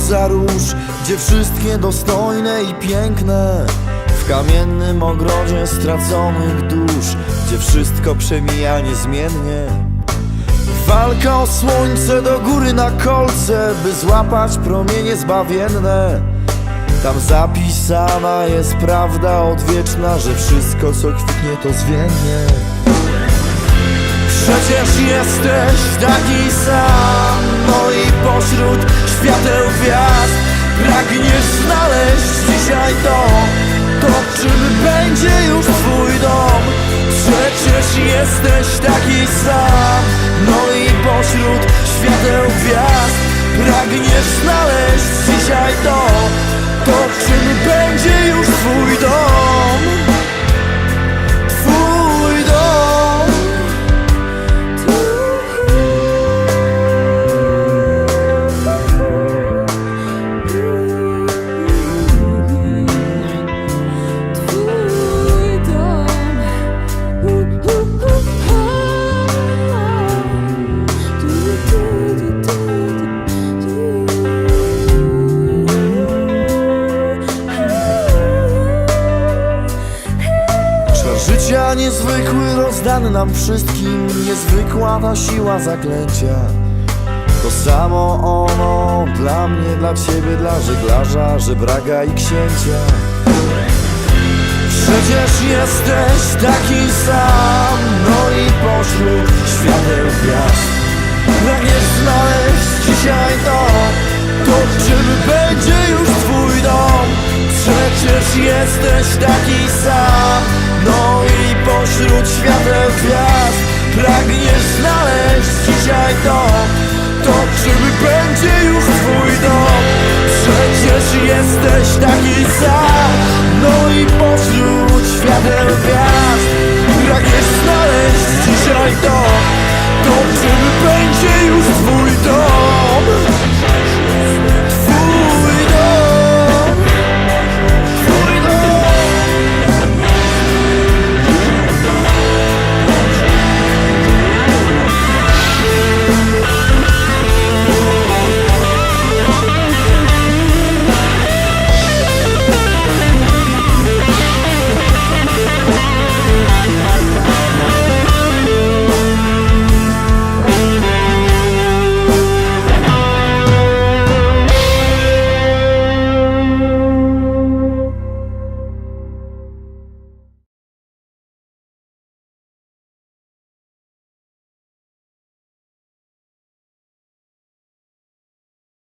za róż Gdzie wszystkie dostojne i piękne W kamiennym ogrodzie straconych dusz Gdzie wszystko przemija niezmiennie. Walka o słońce do góry na kolce By złapać promienie zbawienne. Tam zapisana jest prawda odwieczna Że wszystko co kwitnie to zwiędnie. Przecież jesteś taki sam No czym będzie już twój dom? Przecież jesteś taki sam. No i pośród świateł gwiazd Pragniesz znaleźć życia niezwykły rozdany nam wszystkim Niezwykła ta siła zaklęcia? To samo ono dla mnie, dla ciebie, dla żeglarza, żebraka i księcia przecież jesteś taki sam No i pośród świateł gwiazd. Pragniesz znaleźć dzisiaj to To czym będzie już twój dom? Przecież jesteś taki sam No i pośród świateł gwiazd. Pragniesz znaleźć dzisiaj to To czym będzie już twój dom? Przecież jesteś taki sam. there